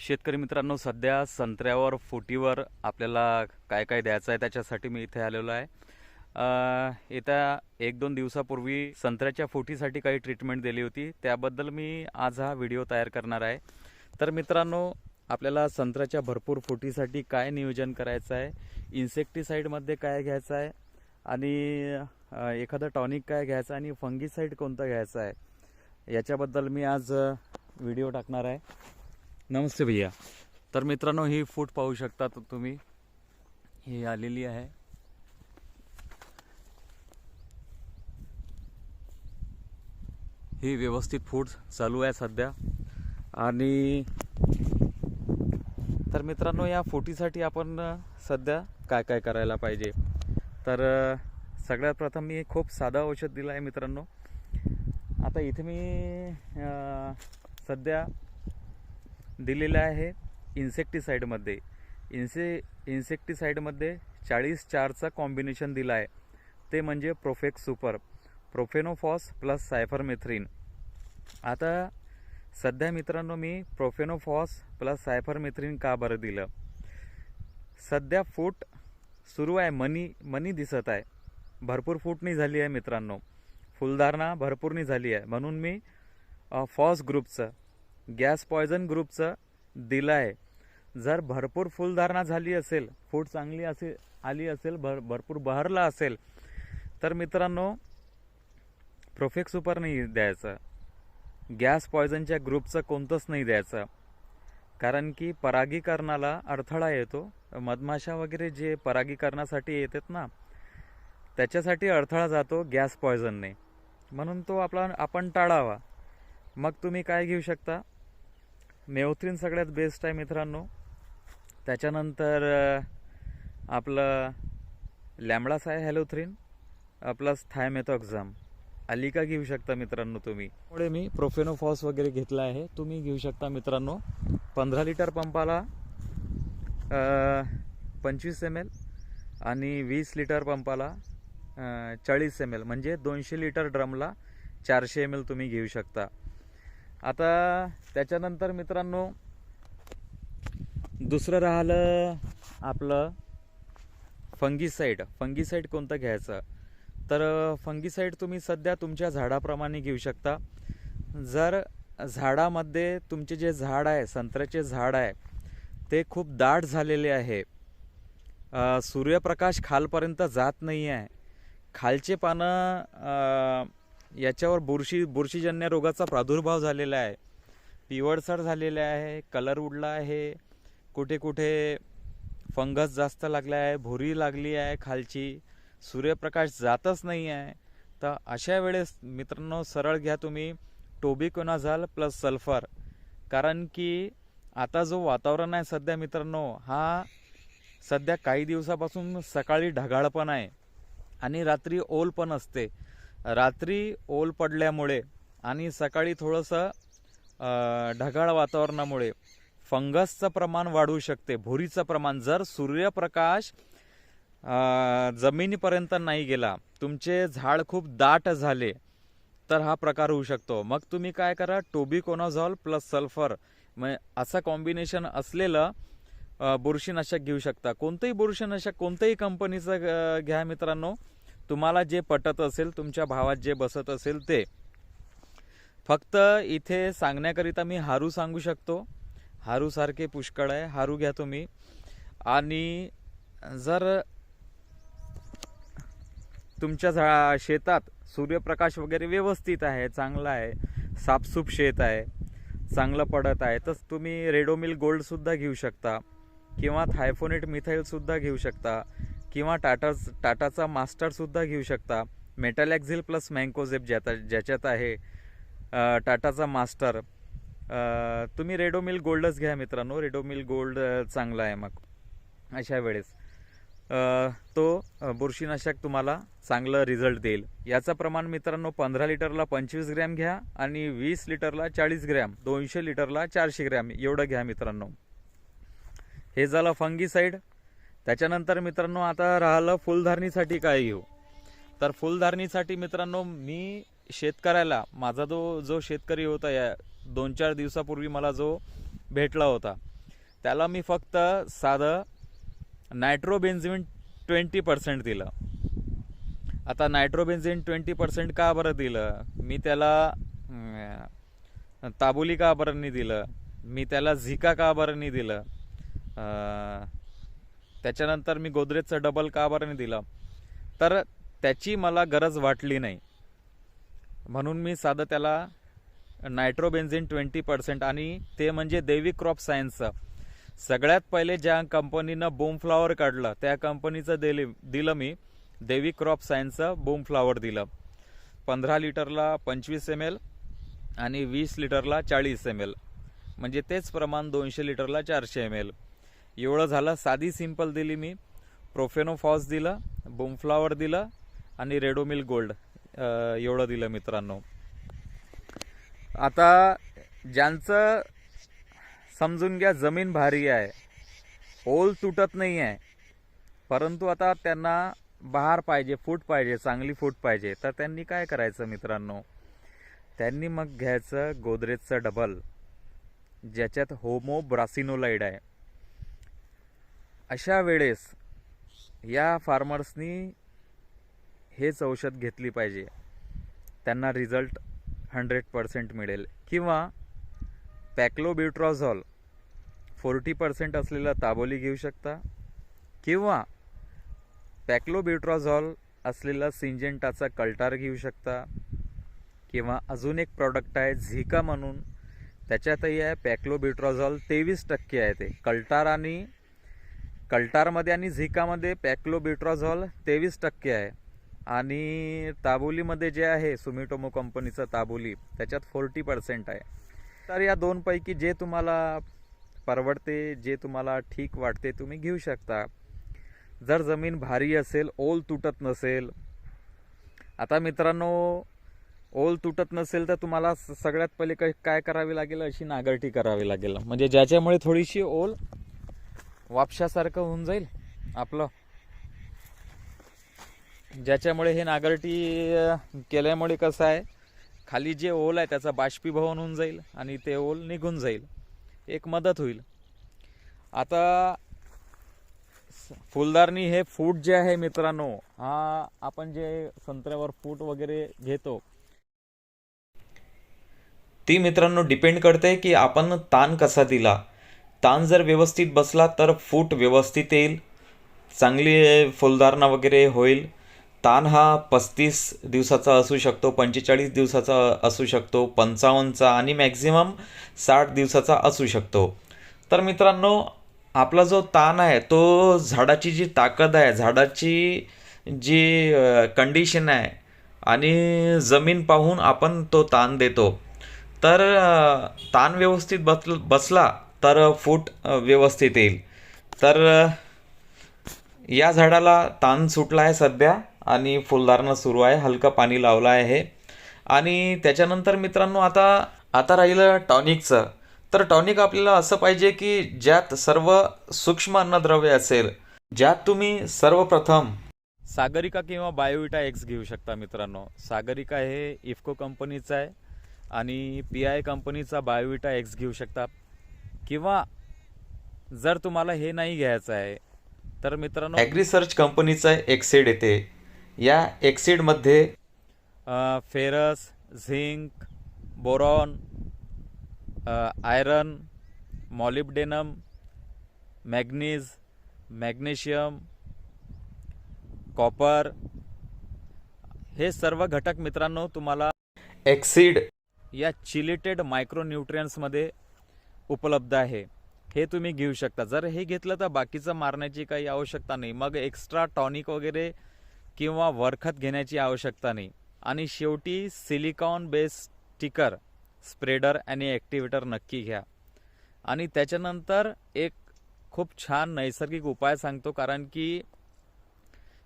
शेतकरी मित्रांनो सध्या संत्र्यावर फुटीवर आपल्याला काय काय द्यायचं आहे त्याच्यासाठी मी इथे आलेलो आहे. येत्या एक दोन दिवसापूर्वी संत्र्याच्या फुटीसाठी काही ट्रीटमेंट दिली होती. त्याबद्दल मी आज हा व्हिडिओ तयार करणार आहे. तर मित्रांनो आपल्याला संत्र्याच्या भरपूर फुटीसाठी काय नियोजन करायचं आहे? इन्सेक्टिसाईडमध्ये काय घ्यायचं आहे? आणि एखादं टॉनिक काय घ्यायचं आणि फंगीसाईड कोणतं घ्यायचं आहे? याच्याबद्दल मी आज व्हिडिओ टाकणार आहे. नमस्ते भैया। तर मित्रांनो ही फूट पाहू शकता तुम्ही. ही आलेली आहे. ही व्यवस्थित फूट चालू आहे सध्या. आणि तर मित्रांनो या फुटीसाठी आपण सध्या काय काय करायला पाहिजे? तर सगळ्यात प्रथम मी खूप साधं औषध दिलं आहे मित्रांनो. आता इथे मी सध्या दिलेलं आहे इन्सेक्टिसाईडमध्ये इन्से इन्सेक्टिसाईडमध्ये चाळीस चारचा कॉम्बिनेशन दिला आहे. ते म्हणजे Profex super profenofos plus cypermethrin. आता सध्या मित्रांनो मी प्रोफेनोफॉस प्लस सायफरमेथ्रिन का बरं दिलं? सध्या फूट सुरू आहे मनी मनी दिसत आहे. भरपूर फूटनी झाली आहे मित्रांनो. फुलधारणा भरपूरनी झाली आहे. म्हणून मी फॉस ग्रुपचं गॅस पॉयझन ग्रुपचं दिलं आहे जर भरपूर फुलधारणा झाली असेल फूट चांगली असे आली असेल भर भरपूर बहरला असेल तर मित्रांनो प्रोफेक्स सुपर नाही द्यायचं. गॅस पॉयझनच्या ग्रुपचं कोणतंच नाही द्यायचं. कारण की परागीकरणाला अडथळा येतो. मधमाशा वगैरे जे परागीकरणासाठी येतात ना त्याच्यासाठी अडथळा जातो गॅस पॉयझनने. म्हणून तो आपला आपण टाळावा. मग तुम्ही काय घेऊ शकता? मेवथ्रीन सगळ्यात बेस्ट आहे मित्रांनो. त्याच्यानंतर आपलं लॅमडास आहे हॅलोथ्रीन. प्लस थायमेथॉक्झाम अलिका घेऊ शकता मित्रांनो तुम्ही. पुढे मी प्रोफेनोफॉस वगैरे घेतला आहे. तुम्ही घेऊ शकता मित्रांनो. पंधरा लिटर पंपाला पंचवीस एम एल आणि वीस लिटर पंपाला चाळीस एम एल म्हणजे दोनशे लिटर ड्रमला चारशे एम एल तुम्ही घेऊ शकता. आता त्याच्यानंतर मित्रांनो दुसरं राहिलं आपलं फंगीसाईड. फंगीसाईड कोणतं घ्यायचं? तर फंगीसाईड तुम्ही सध्या तुमच्या झाडाप्रमाणे घेऊ शकता. जर झाडामध्ये तुमचे जे झाड आहे संत्र्याचे झाड आहे ते खूप दाट झालेले आहे. सूर्यप्रकाश खालपर्यंत जात नाही आहे खालचे पानं याच्यावर बुरशी बुरशीजन्य रोगाचा प्रादुर्भाव झालेला आहे. पिवळसर झालेले आहे कलर उडला आहे. कुठे कुठे फंगस जास्त लागला आहे भुरी लागली आहे खालची. सूर्यप्रकाश जातच नाही आहे. तर अशा वेळेस मित्रांनो सरळ घ्या तुम्ही टोबिकोनाझाल प्लस सल्फर कारण की आता जो वातावरण आहे सध्या मित्रांनो हा सध्या काही दिवसापासून सकाळी ढगाळ पण आहे आणि रात्री ओल पण असते. रात्री ओल पडल्यामुळे आणि सकाळी थोडंसं ढगाळ वातावरणामुळे फंगसचं प्रमाण वाढू शकते. भुरीचं प्रमाण जर सूर्यप्रकाश जमिनीपर्यंत नाही गेला तुमचे झाड खूप दाट झाले तर हा प्रकार होऊ शकतो. मग तुम्ही काय करा टोबिकोनाझॉल प्लस सल्फर म्हणजे असं कॉम्बिनेशन असलेलं बुरशीनाशक घेऊ शकता. कोणतंही बुरशीनाशक कोणत्याही कंपनीचं घ्या मित्रांनो. तुम्हाला जे पटत असेल तुमच्या भावात जे बसत असेल ते. फक्त इथे सांगण्याकरिता मी हारू सांगू शकतो. हारूसारखे पुष्कळ आहे. हारू घ्या तुम्ही. आणि जर तुमच्या झा शेतात सूर्यप्रकाश वगैरे व्यवस्थित आहे चांगला आहे साफसूप शेत आहे चांगलं पडत आहे तर तुम्ही रेडोमिल गोल्ड सुद्धा घेऊ शकता किंवा थायफोनेट मिथाईल सुद्धा घेऊ शकता. किंवा टाटा टाटाचा मास्टरसुद्धा घेऊ शकता. मेटॅलॅक्झिल प्लस मँकोझेप ज्यात ज्याच्यात आहे टाटाचा मास्टर. तुम्ही रेडोमिल गोल्डच घ्या मित्रांनो. रेडोमिल गोल्ड चांगला आहे मग. अशा वेळेस. तो बुरशीनाशक तुम्हाला चांगलं रिझल्ट देईल. याचं प्रमाण मित्रांनो पंधरा लिटरला पंचवीस ग्रॅम घ्या आणि वीस लिटरला चाळीस ग्रॅम दोनशे लिटरला चारशे ग्रॅम एवढं घ्या मित्रांनो. हे झालं फंगीसाईड. त्याच्यानंतर मित्रांनो आता राहिलं फुलधारणीसाठी काय घेऊ? तर फुलधारणीसाठी मित्रांनो मी शेतकऱ्याला माझा जो जो शेतकरी होता या दोन चार दिवसापूर्वी मला जो भेटला होता त्याला मी फक्त साधं नायट्रोबेन्झिन ट्वेंटी पर्सेंट दिलं. आता नायट्रोबेन्झिन ट्वेंटी पर्सेंट का बरं दिलं? मी त्याला ताबोली का बरं नाही दिलं? मी त्याला झिका का बरं नाही दिलं? त्याच्यानंतर मी गोदरेजचं डबल का बरं नाही दिलं? तर त्याची मला गरज वाटली नाही. म्हणून मी साधं त्याला नायट्रोबेन्झिन ट्वेंटी पर्सेंट आणि ते म्हणजे देवी क्रॉप सायन्सचं. सगळ्यात पहिले ज्या कंपनीनं बोमफ्लावर काढलं त्या कंपनीचं दिले दिलं मी देवी क्रॉप सायन्सचं बोमफ्लावर दिलं. पंधरा लिटरला पंचवीस एम एल आणि वीस लिटरला चाळीस एम एल म्हणजे तेच प्रमाण दोनशे लिटरला चारशे एम एल एवढं झालं. साधी सिंपल दिली मी. प्रोफेनोफॉस दिलं बुमफ्लावर दिलं आणि रेडोमिल गोल्ड एवढं दिलं मित्रांनो. आता ज्यांचं समजून घ्या जमीन भारी आहे. ओल तुटत नाही आहे. परंतु आता त्यांना बहार पाहिजे फूट पाहिजे चांगली फूट पाहिजे. तर त्यांनी काय करायचं मित्रांनो? त्यांनी मग घ्यायचं गोदरेजचं डबल ज्याच्यात होमो ब्रासिनोलाइड आहे. अशा वेळेस या फार्मर्सनी हेच औषध घेतली पाहिजे. त्यांना रिझल्ट हंड्रेड पर्सेंट मिळेल. किंवा पॅक्लोब्युट्रॉझॉल फोर्टी पर्सेंट असलेला ताबोली घेऊ शकता. किंवा पॅक्लोब्युट्रॉझॉल असलेला सिंजेंटाचा कल्टार घेऊ शकता. किंवा अजून एक प्रॉडक्ट आहे झिका म्हणून. त्याच्यातही आहे पॅक्लोब्युट्रॉझॉल तेवीस टक्के आहे ते. कल्टार आणि कल्टारमध्ये आणि झिकामध्ये पॅक्लोबिट्रॉझॉल तेवीस टक्के आहे. आणि ताबोलीमध्ये जे आहे सुमिटोमो कंपनीचं ताबोली त्याच्यात फोर्टी पर्सेंट आहे. तर या दोनपैकी जे तुम्हाला परवडते जे तुम्हाला ठीक वाटते तुम्ही घेऊ शकता. जर जमीन भारी असेल ओल तुटत नसेल आता मित्रांनो ओल तुटत नसेल तर तुम्हाला सगळ्यात पहिले काय करावी लागेल? अशी नागरटी करावी लागेल. म्हणजे ज्याच्यामुळे थोडीशी ओल वापशासारखं होऊन जाईल आपलं. ज्याच्यामुळे हे नागरटी केल्यामुळे कसं आहे खाली जे ओल आहे त्याचं बाष्पीभवन होऊन जाईल आणि ते ओल निघून जाईल. एक मदत होईल. आता फुलदारनी फुलदारणी हे फूट जे आहे मित्रांनो हा आपण जे संत्र्यावर फूट वगैरे घेतो ती मित्रांनो डिपेंड करते की आपण ताण कसा दिला. ताण जर व्यवस्थित बसला तर फूट व्यवस्थित येईल चांगली फुलधारणा वगैरे होईल. ताण हा पस्तीस दिवसाचा असू शकतो पंचेचाळीस दिवसाचा असू शकतो पंचावन्नचा आणि मॅक्झिमम साठ दिवसाचा असू शकतो. तर मित्रांनो आपला जो ताण आहे तो झाडाची जी ताकद आहे झाडाची जी कंडिशन आहे आणि जमीन पाहून आपण तो ताण देतो. तर ताण व्यवस्थित बस बसला तर फूट व्यवस्थित येईल. तर या झाडाला ताण सुटला आहे सध्या आणि फुलधारणा सुरू आहे. हलकं पाणी लावलं आहे. आणि त्याच्यानंतर मित्रांनो आता आता राहिलं टॉनिकचं. तर टॉनिक आपल्याला असं पाहिजे की ज्यात सर्व सूक्ष्म अन्नद्रव्य असेल ज्यात तुम्ही सर्वप्रथम सागरिका किंवा बायोविटा एक्स घेऊ शकता मित्रांनो. सागरिका हे इफ्को कंपनीचं आहे आणि पी आय कंपनीचा बायोविटा एक्स घेऊ शकता. किंवा जर तुम्हाला हे नाही घ्यायचं आहे तर मित्रांनो ॲग्रिसर्च कंपनीचं एक्सिड येते. या एक्सिडमध्ये ferrous zinc boron iron molybdenum manganese magnesium copper. हे सर्व घटक मित्रांनो तुम्हाला एक्सिड या चिलेटेड मायक्रोन्यूट्रियन्समध्ये उपलब्ध आहे. हे तुम्ही घेऊ शकता. जर हे घेतलं तर बाकीचं मारण्याची काही आवश्यकता नाही. मग एक्स्ट्रा टॉनिक वगैरे किंवा वरखत घेण्याची आवश्यकता नाही. आणि शेवटी सिलिकॉन बेस स्टिकर स्प्रेडर आणि ॲक्टिवेटर नक्की घ्या. आणि त्याच्यानंतर एक खूप छान नैसर्गिक उपाय सांगतो कारण की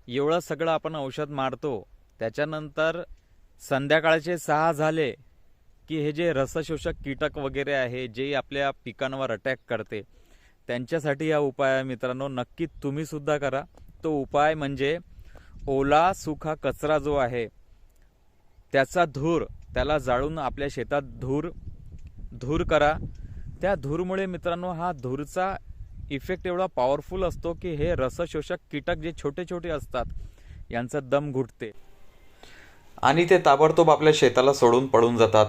एवढं सगळं आपण औषध मारतो त्याच्यानंतर संध्याकाळचे सहा झाले की हे जे रसशोषक कीटक वगैरे आहे जे आपल्या पिकांवर अटॅक करते त्यांच्यासाठी हा उपाय आहे मित्रांनो. नक्की तुम्हीसुद्धा करा. तो उपाय म्हणजे ओला सुखा कचरा जो आहे त्याचा धूर त्याला जाळून आपल्या शेतात धूर धूर करा. त्या धूरमुळे मित्रांनो हा धूरचा इफेक्ट एवढा पॉवरफुल असतो की हे रसशोषक कीटक जे छोटे छोटे असतात यांचा दम घुटते. आणि ते ताबडतोब आपल्या शेताला सोडून पळून जातात.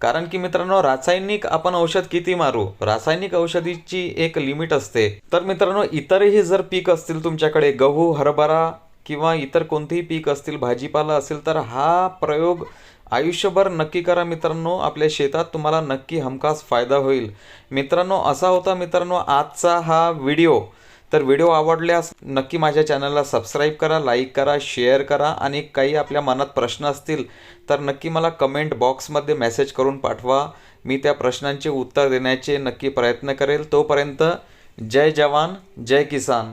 कारण की मित्रांनो रासायनिक आपण औषध किती मारू? रासायनिक औषधीची एक लिमिट असते. तर मित्रांनो इतरही जर पीक असतील तुमच्याकडे गहू हरभरा किंवा इतर कोणतेही पीक असतील भाजीपाला असेल तर हा प्रयोग आयुष्यभर नक्की करा मित्रांनो. आपल्या शेतात तुम्हाला नक्की हमखास फायदा होईल. मित्रांनो असा होता मित्रांनो आजचा हा व्हिडिओ. तर व्हिडिओ आवडल्यास नक्की माझ्या चॅनलला सबस्क्राईब करा लाईक करा शेअर करा आणि काही आपल्या मनात प्रश्न असतील तर नक्की मला कमेंट बॉक्समध्ये मेसेज करून पाठवा. मी त्या प्रश्नांचे उत्तर देण्याचे नक्की प्रयत्न करेल. तोपर्यंत जय जवान जय किसान.